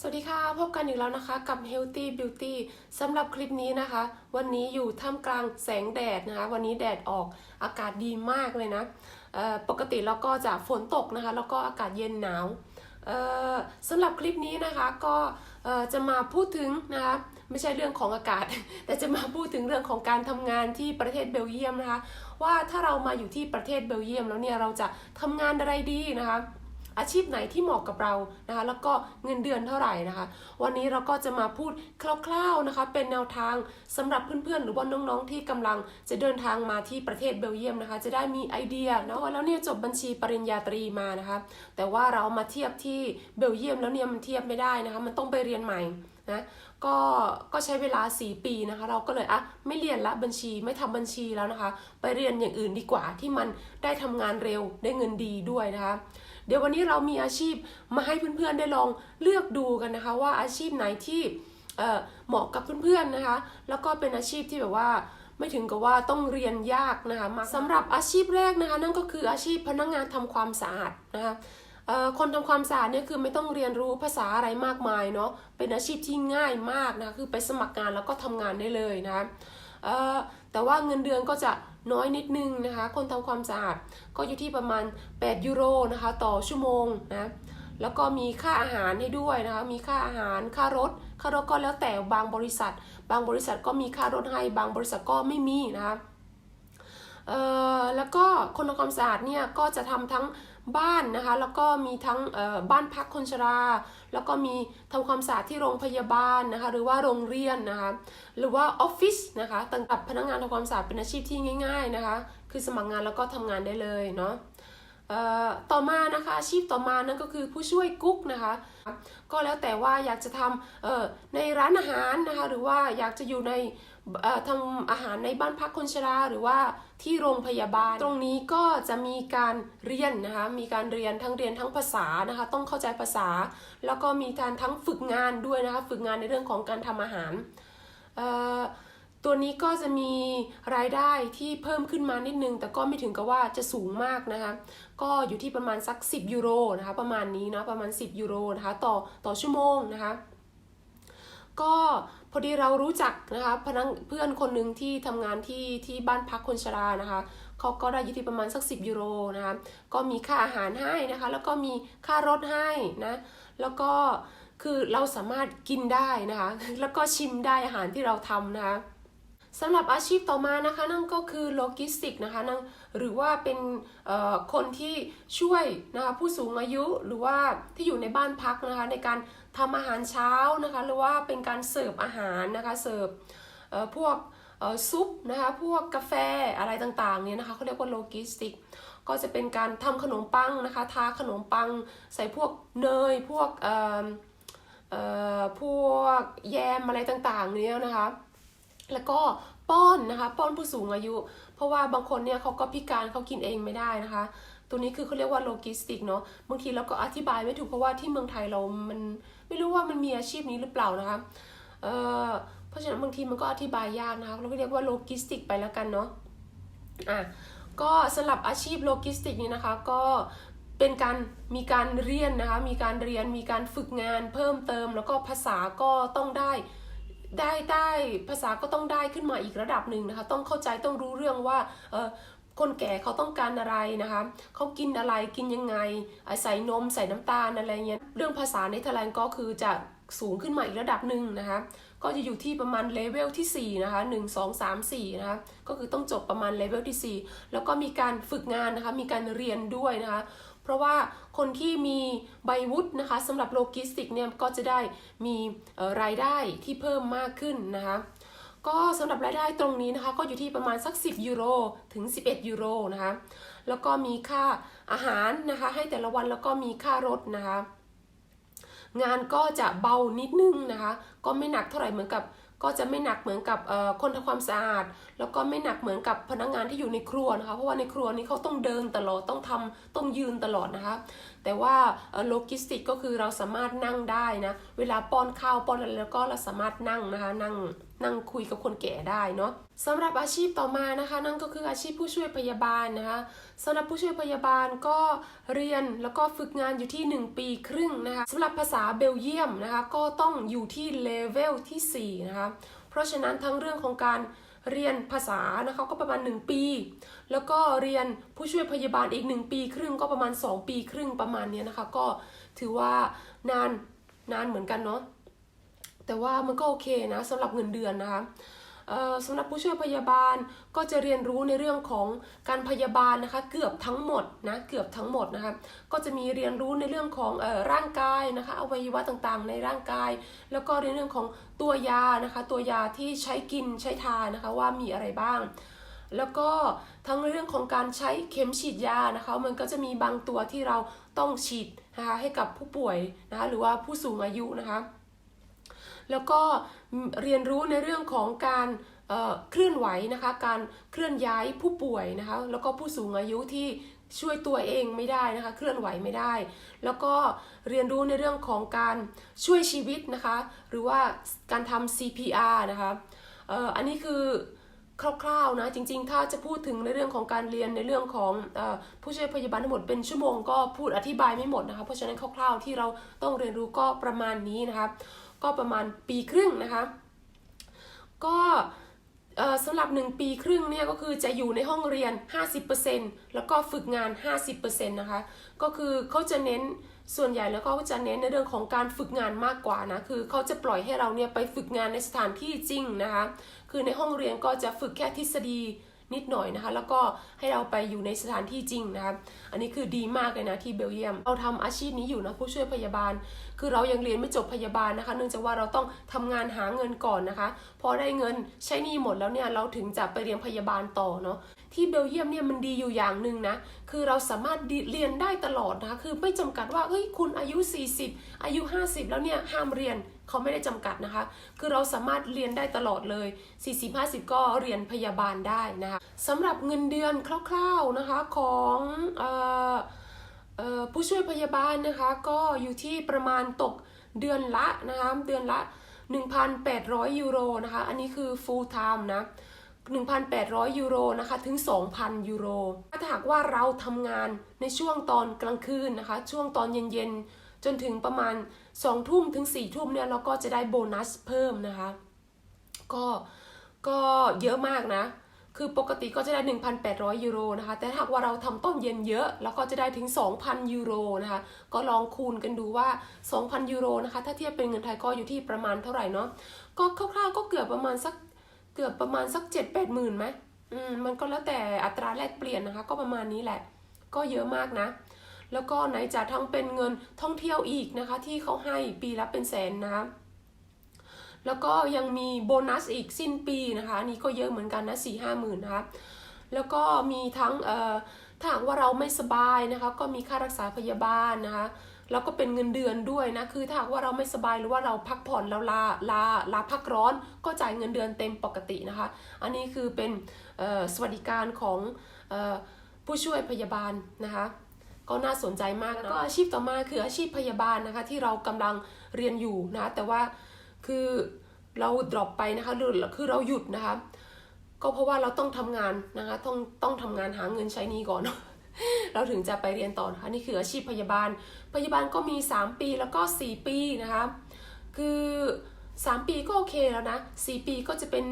สวัสดีค่ะ พบกันอีกแล้วนะคะกับ Healthy Beauty สำหรับคลิปนี้นะคะ วันนี้อยู่ท่ามกลางแสงแดดนะคะ วันนี้แดดออกอากาศดีมากเลยนะปกติเราก็จะฝนตกนะคะ แล้วก็อากาศเย็นหนาวสำหรับคลิปนี้นะคะก็จะมาพูดถึงนะคะไม่ใช่เรื่องของอากาศ แต่จะมาพูดถึงเรื่องของการทำงานที่ประเทศเบลเยียมนะคะ ว่าถ้าเรามาอยู่ที่ประเทศเบลเยียมแล้วเนี่ยเราจะทำงานอะไรดีนะคะ อาชีพไหนที่เหมาะกับเรานะคะ แล้วก็เงินเดือนเท่าไหร่นะคะ วันนี้เราก็จะมาพูดคร่าวๆนะคะ เป็นแนวทางสำหรับเพื่อนๆ หรือว่าน้องๆที่กำลังจะเดินทางมาที่ประเทศเบลเยียมนะคะ จะได้มีไอเดียนะว่าแล้วเนี่ยจบบัญชีปริญญาตรีมานะคะ แต่ว่าเรามาเทียบที่เบลเยียมแล้วเนี่ยมันเทียบไม่ได้นะคะ มันต้องไปเรียนใหม่นะก็ก็ใช้เวลา 4 ปีนะคะ เราก็เลยอะไม่เรียนละบัญชีไม่ทำบัญชีแล้วนะคะ ไปเรียนอย่างอื่นดีกว่าที่มันได้ทำงานเร็วได้เงินดีด้วยนะคะ เดี๋ยววันนี้เรามีอาชีพมาให้เพื่อนๆได้ลองเลือกดูกันนะคะ ว่าอาชีพไหนที่เอ่อเหมาะกับเพื่อนๆนะคะ แล้วก็เป็นอาชีพที่แบบว่าไม่ถึงกับว่าต้องเรียนยากนะคะมาสำหรับอาชีพแรกนะคะ นั่นก็คืออาชีพพนักงานทำความสะอาดนะคะเอ่อคนทำความสะอาดเนี่ยคือไม่ต้องเรียนรู้ภาษาอะไรมากมายเนาะเป็นอาชีพที่ง่ายมากนะคะคือไปสมัครงานแล้วก็ทำงานได้เลยนะคะเอ่อ แต่ว่าเงินเดือนก็จะน้อยนิดนึงนะคะ คนทำความสะอาดก็อยู่ที่ประมาณ 8 ยูโรนะคะต่อชั่วโมงนะแล้วก็มีค่าอาหารให้ด้วยนะคะมีค่าอาหารค่ารถค่ารถก็แล้วแต่บางบริษัท บางบริษัทก็มีค่ารถให้บางบริษัทก็ไม่มีนะคะเอ่อแล้วก็คนทำความสะอาดเนี่ยก็จะทำทั้ง บ้านนะคะ แล้วก็มีทั้งบ้านพักคนชรา แล้วก็มีทำความสะอาดที่โรงพยาบาลนะคะ หรือว่าโรงเรียนนะคะ หรือว่าออฟฟิศนะคะต่างๆพนักงานทำความสะอาดเป็นอาชีพที่ง่าย ๆนะคะ คือสมัครงานแล้วก็ทำงานได้เลยเนาะต่อมานะคะอาชีพต่อมานั่นก็คือผู้ช่วยกุ๊กนะคะ ก็แล้วแต่ว่าอยากจะทำในร้านอาหารนะคะ หรือว่าอยากจะอยู่ใน ทำอาหารในบ้านพักคนชราหรือว่าที่โรงพยาบาล ตรงนี้ก็จะมีการเรียนนะคะ มีการเรียนทั้งเรียนทั้งภาษานะคะ ต้องเข้าใจภาษา แล้วก็มีการทั้งฝึกงานด้วยนะคะ ฝึกงานในเรื่องของการทำอาหาร ตัวนี้ก็จะมีรายได้ที่เพิ่มขึ้นมานิดนึง แต่ก็ไม่ถึงกับว่าจะสูงมากนะคะ ก็อยู่ที่ประมาณสัก 10 ยูโรนะคะ ประมาณนี้นะ ประมาณ 10 ยูโรนะคะ ต่อต่อชั่วโมงนะคะ ก็พอดีเรารู้จักนะคะพนักเพื่อนคนหนึ่งที่ทำงานที่ที่บ้านพักคนชรานะคะเขาก็ได้ยู่ที่ประมาณสัก 10 ยูโรนะคะก็มีค่าอาหารให้นะคะ แล้วก็มีค่ารถให้นะแล้วก็คือเราสามารถกินได้นะคะ แล้วก็ชิมได้อาหารที่เราทำนะคะสำหรับอาชีพต่อมานะคะนั่นก็คือโลจิสติกนะคะนั่นหรือว่าเป็นเอ่อคนที่ช่วยนะคะผู้สูงอายุหรือว่าที่อยู่ในบ้านพักนะคะในการ ทำอาหารเช้านะคะหรือว่าเป็นการเสิร์ฟอาหารนะคะเสิร์ฟพวกซุปนะคะพวกกาแฟอะไรต่างๆเนี่ยนะคะเขาเรียกว่าโลจิสติกก็จะเป็นการทำขนมปังนะคะทาขนมปังใส่พวกเนยพวกพวกแยมอะไรต่างๆเนี้ยนะคะแล้วก็ป้อนนะคะป้อนผู้สูงอายุ เพราะว่าบางคนเนี่ยเขาก็พิการเขากินเองไม่ได้นะคะ ตัวนี้คือเขาเรียกว่าโลจิสติกเนาะบางทีเราก็อธิบายไม่ถูกเพราะว่าที่เมืองไทยเรามันไม่รู้ว่ามันมีอาชีพนี้หรือเปล่านะคะเอ่อเพราะฉะนั้นบางทีมันก็อธิบายยากนะคะเราก็เรียกว่าโลจิสติกไปแล้วกันเนาะอะก็สำหรับอาชีพโลจิสติกนี้นะคะก็เป็นการมีการเรียนนะคะมีการเรียนมีการฝึกงานเพิ่มเติม แล้วก็ภาษาก็ต้องได้ได้ได้ภาษาก็ต้องได้ขึ้นมาอีกระดับหนึ่งนะคะ ต้องเข้าใจต้องรู้เรื่องว่าเออ คนแก่เขาต้องการอะไรนะคะเขากินอะไรกินยังไงใส่นมใส่น้ำตาลอะไรเงี้ยเรื่องภาษาในทแลนก็คือจะสูงขึ้นมาอีกระดับหนึ่งนะคะก็จะอยู่ที่ประมาณเลเวลที่4นะคะ1 2 3 4นะคะก็คือต้องจบประมาณเลเวลที่ 4 แล้วก็มีการฝึกงานนะคะมีการเรียนด้วยนะคะเพราะว่าคนที่มีใบวุฒินะคะสำหรับโลจิสติกเนี่ยก็จะได้มีรายได้ที่เพิ่มมากขึ้นนะคะ ก็สำหรับรายได้ตรงนี้นะคะก็อยู่ที่ประมาณสัก 10 ยูโรถึง 11 ยูโรนะคะแล้วก็มีค่าอาหารนะคะให้แต่ละวันแล้วก็มีค่ารถนะคะงานก็จะเบานิดนึงนะคะก็ไม่หนักเท่าไหร่เหมือนกับก็จะไม่หนักเหมือนกับเอ่อคนทำความสะอาด แล้วก็ไม่หนักเหมือนกับพนักงานที่อยู่ในครัวนะคะ เพราะว่าในครัวนี้เขาต้องเดินตลอดต้องทำต้องยืนตลอดนะคะ แต่ว่าโลจิสติกก็คือเราสามารถนั่งได้นะ เวลาป้อนข้าวป้อนอะไรแล้วก็เราสามารถนั่งนะคะนั่ง นั่งคุยกับคนแก่ได้เนาะสำหรับอาชีพต่อมานะคะ นั่นก็คืออาชีพผู้ช่วยพยาบาลนะคะสำหรับผู้ช่วยพยาบาลก็เรียนแล้วก็ฝึกงานอยู่ที่ 1 ปีครึ่งนะคะสำหรับภาษาเบลเยียมนะคะก็ต้องอยู่ที่เลเวลที่4นะคะเพราะฉะนั้นทั้งเรื่องของการเรียนภาษานะคะก็ประมาณ 1 ปี แล้วก็เรียนผู้ช่วยพยาบาลอีก 1 ปีครึ่งก็ประมาณ 2 ปีครึ่งประมาณเนี้ยนะคะ ก็ถือว่านานนานเหมือนกันเนาะ แต่ว่ามันก็โอเคนะสำหรับเงินเดือนนะคะสำหรับผู้ช่วยพยาบาลก็จะเรียนรู้ในเรื่องของการพยาบาลนะคะเกือบทั้งหมดนะเกือบทั้งหมดนะคะก็จะมีเรียนรู้ในเรื่องของออร่างกายนะคะอวัยวะต่างๆ ในร่างกาย แล้วก็ในเรื่องของตัวยานะคะตัวยาที่ใช้กินใช้ทานนะคะว่ามีอะไรบ้าง แล้วก็ทั้งเรื่องของการใช้เข็มฉีดยานะคะมันก็จะมีบางตัวที่เราต้องฉีดนะคะให้กับผู้ป่วยนะคะหรือว่าผู้สูงอายุนะคะ แล้วก็เรียนรู้ในเรื่องของการเเคลื่อนไหวนะคะการเคลื่อนย้ายผู้ป่วยนะคะแล้วก็ผู้สูงอายุที่ช่วยตัวเองไม่ได้นะคะเคลื่อนไหวไม่ได้ แล้วก็เรียนรู้ในเรื่องของการช่วยชีวิตนะคะหรือว่าการทำ CPR นะคะอ,อ,อันนี้คือคร่าวๆนะจริงๆ ถ้าจะพูดถึงในเรื่องของการเรียนในเรื่องของอผู้ช่วยพยาบาลทั้งหมดเป็นชั่วโมงก็พูดอธิบายไม่หมดนะคะเพราะฉะนั้นคร่าวๆที่เราต้องเรียนรู้ก็ประมาณนี้นะคะ ก็ประมาณปีครึ่งนะคะ ก็สำหรับ 1 ปีครึ่งเนี่ยก็คือจะอยู่ในห้องเรียน 50%แล้วก็ฝึกงาน 50%นะคะ ก็คือเขาจะเน้นส่วนใหญ่แล้วก็จะเน้นในเรื่องของการฝึกงานมากกว่านะ คือเขาจะปล่อยให้เราเนี่ยไปฝึกงานในสถานที่จริงนะคะ คือในห้องเรียนก็จะฝึกแค่ทฤษฎี นิดหน่อยนะคะ แล้วก็ให้เราไปอยู่ในสถานที่จริงนะคะอันนี้คือดีมากเลยนะที่เบลเยียม เราทำอาชีพนี้อยู่นะผู้ช่วยพยาบาล คือเรายังเรียนไม่จบพยาบาลนะคะ เนื่องจากว่าเราต้องทำงานหาเงินก่อนนะคะ พอได้เงินใช้หนี้หมดแล้วเนี่ยเราถึงจะไปเรียนพยาบาลต่อเนาะที่เบลเยียมเนี่ยมันดีอยู่อย่างหนึ่งนะ คือเราสามารถเรียนได้ตลอดนะคะ คือไม่จำกัดว่า เฮ้ย คุณอายุ 40 อายุ 50 แล้วเนี่ยห้ามเรียน เขาไม่ได้จำกัดนะคะ คือเราสามารถเรียนได้ตลอดเลย 40-50 ก็เรียนพยาบาลได้นะคะสำหรับเงินเดือนคร่าวๆนะคะของออผู้ช่วยพยาบาลนะคะก็อยู่ที่ประมาณตกเดือนละนะคะเดือนละ 1,800 ยูโรนะคะอันนี้คือ full time นะ1,800 ยูโรนะคะถึง 2,000 ยูโร ถ้าหากว่าเราทำงานในช่วงตอนกลางคืนนะคะ ช่วงตอนเย็นๆ จนถึงประมาณ 2ทุ่มถึง4ทุ่มเนี่ยเราก็จะได้โบนัสเพิ่มนะคะ ก็ก็เยอะมากนะ คือปกติก็จะได้ 1,800 ยูโรนะคะ แต่ถ้าหากว่าเราทำต้นเย็นเยอะแล้วก็จะได้ถึง 2,000 ยูโรนะคะ ก็ลองคูณกันดูว่า 2,000 ยูโรนะคะ ถ้าเทียบเป็นเงินไทยก็อยู่ที่ประมาณเท่าไหร่เนาะ ก็คร่าวๆก็เกือบประมาณสักเกือบประมาณสักเจ็ดแปดหมื่นไหมอืม มันก็แล้วแต่อัตราแลกเปลี่ยนนะคะ ก็ประมาณนี้แหละ ก็เยอะมากนะ แล้วก็ไหนจะทั้งเป็นเงินท่องเที่ยวอีกนะคะ ที่เขาให้ปีละเป็นแสนนะคะแล้วก็ยังมีโบนัสอีกสิ้นปีนะคะอันนี้ก็เยอะเหมือนกันนะสี่ห้าหมื่นนะคะแล้วก็มีทั้งเอ่อถ้าหากว่าเราไม่สบายนะคะก็มีค่ารักษาพยาบาลนะคะแล้วก็เป็นเงินเดือนด้วยนะคือถ้าหากว่าเราไม่สบายหรือว่าเราพักผ่อนแล้วลาลาลาพักร้อน ก็จ่ายเงินเดือนเต็มปกตินะคะ อันนี้คือเป็นสวัสดิการของออผู้ช่วยพยาบาลนะคะ ก็น่าสนใจมากนะแล้วก็อาชีพต่อมาคืออาชีพพยาบาลนะคะ ที่เรากำลังเรียนอยู่นะ แต่ว่าคือเราดรอปไปนะคะหรือคือเราหยุดนะคะ ก็เพราะว่าเราต้องทำงานนะคะ ต้องต้องทำงานหาเงินใช้หนี้ก่อน เราถึงจะไปเรียนต่อนะคะนี่คืออาชีพพยาบาล พยาบาลก็มี 3 ปีแล้วก็ 4 ปีนะคะ คือ 3 ปีก็โอเคแล้วนะ 4 ปีก็จะเป็น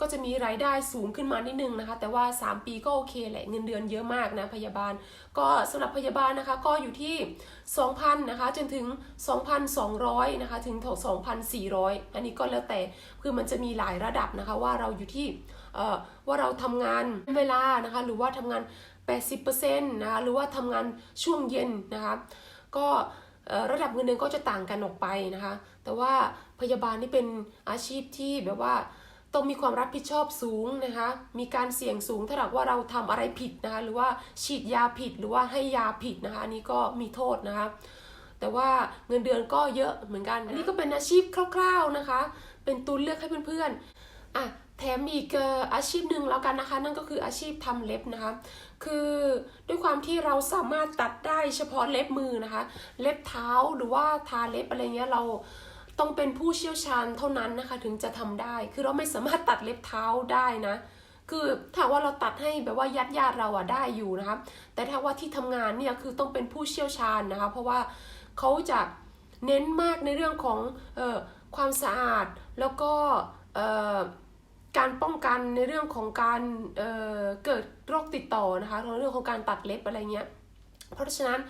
ก็จะมีรายได้สูงขึ้นมานิดนึงนะคะ แต่ว่า 3 ปีก็โอเคแหละเงินเดือนเยอะมากนะพยาบาล ก็สำหรับพยาบาลนะคะก็อยู่ที่ 2,000นะคะจนถึง 2,200นะคะถึง2,400 อันนี้ก็แล้วแต่คือมันจะมีหลายระดับนะคะว่าเราอยู่ที่เอ่อว่าเราทำงานเวลานะคะหรือว่าทำงาน 80%นะคะหรือว่าทำงานช่วงเย็นนะคะก็ระดับเงินเดือนก็จะต่างกันออกไปนะคะ แต่ว่า พยาบาลนี่เป็นอาชีพที่แบบว่าต้องมีความรับผิดชอบสูงนะคะ มีการเสี่ยงสูงถ้าหากว่าเราทำอะไรผิดนะคะ หรือว่าฉีดยาผิดหรือว่าให้ยาผิดนะคะ อันนี้ก็มีโทษนะคะ แต่ว่าเงินเดือนก็เยอะเหมือนกัน อันนี้ก็เป็นอาชีพคร่าว ๆนะคะ เป็นตัวเลือกให้เพื่อนๆอะแถมอีกเอ่ออาชีพหนึ่งแล้วกันนะคะ นั่นก็คืออาชีพทำเล็บนะคะ คือด้วยความที่เราสามารถตัดได้เฉพาะเล็บมือนะคะ เล็บเท้าหรือว่าทาเล็บอะไรเงี้ยเรา ต้องเป็นผู้เชี่ยวชาญเท่านั้นนะคะถึงจะทำได้ คือเราไม่สามารถตัดเล็บเท้าได้นะ คือถ้าว่าเราตัดให้แบบว่าญาติญาติเราอะได้อยู่นะคะ แต่ถ้าว่าที่ทำงานเนี่ยคือต้องเป็นผู้เชี่ยวชาญนะคะ เพราะว่าเขาจะเน้นมากในเรื่องของเออความสะอาดแล้วก็เอ่อการป้องกันในเรื่องของการเอ่อเกิดโรคติดต่อนะคะในเรื่องของการตัดเล็บอะไรเงี้ย เพราะฉะนั้น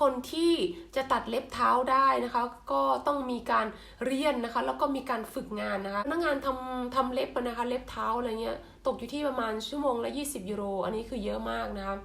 คนที่จะตัดเล็บเท้าได้นะคะ ก็ต้องมีการเรียนนะคะ แล้วก็มีการฝึกงานนะคะพนักงานทำทำเล็บนะคะ เล็บเท้าอะไรเงี้ยตกอยู่ที่ประมาณชั่วโมงละ 20 ยูโร อันนี้คือเยอะมากนะคะ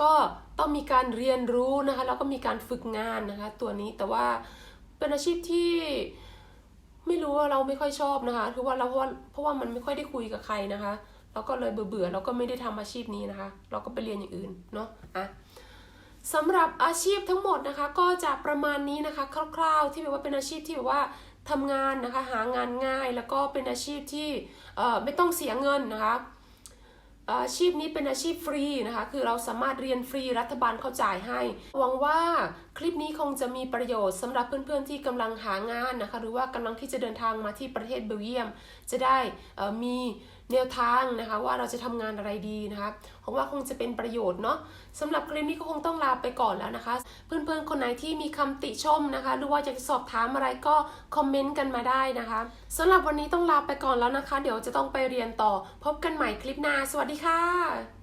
ก็ต้องมีการเรียนรู้นะคะ แล้วก็มีการฝึกงานนะคะ ตัวนี้แต่ว่าเป็นอาชีพที่ไม่รู้ว่าเราไม่ค่อยชอบนะคะคือว่าเราเพราะว่าเพราะว่ามันไม่ค่อยได้คุยกับใครนะคะ เราก็เลยเบื่อๆเราก็ไม่ได้ทำอาชีพนี้นะคะ เราก็ไปเรียนอย่างอื่นเนาะอะ สำหรับอาชีพทั้งหมดนะคะ ก็จะประมาณนี้นะคะ คร่าวๆ ที่แบบว่าเป็นอาชีพที่แบบว่าทำงานนะคะ หางานง่ายแล้วก็เป็นอาชีพที่เอ่อไม่ต้องเสียเงินนะคะอาชีพนี้เป็นอาชีพฟรีนะคะ คือเราสามารถเรียนฟรีรัฐบาลเขาจ่ายให้ หวังว่า คลิปนี้คงจะมีประโยชน์สำหรับเพื่อนๆที่กำลังหางานนะคะ หรือว่ากำลังที่จะเดินทางมาที่ประเทศเบลเยียม จะได้มีแนวทางนะคะว่าเราจะทำงานอะไรดีนะคะหวังว่าคงจะเป็นประโยชน์เนาะสำหรับคลิปนี้ก็คงต้องลาไปก่อนแล้วนะคะ เพื่อนๆคนไหนที่มีคำติชมนะคะ หรือว่าอยากจะสอบถามอะไรก็คอมเมนต์กันมาได้นะคะสำหรับวันนี้ต้องลาไปก่อนแล้วนะคะ เดี๋ยวจะต้องไปเรียนต่อพบกันใหม่คลิปหน้า สวัสดีค่ะ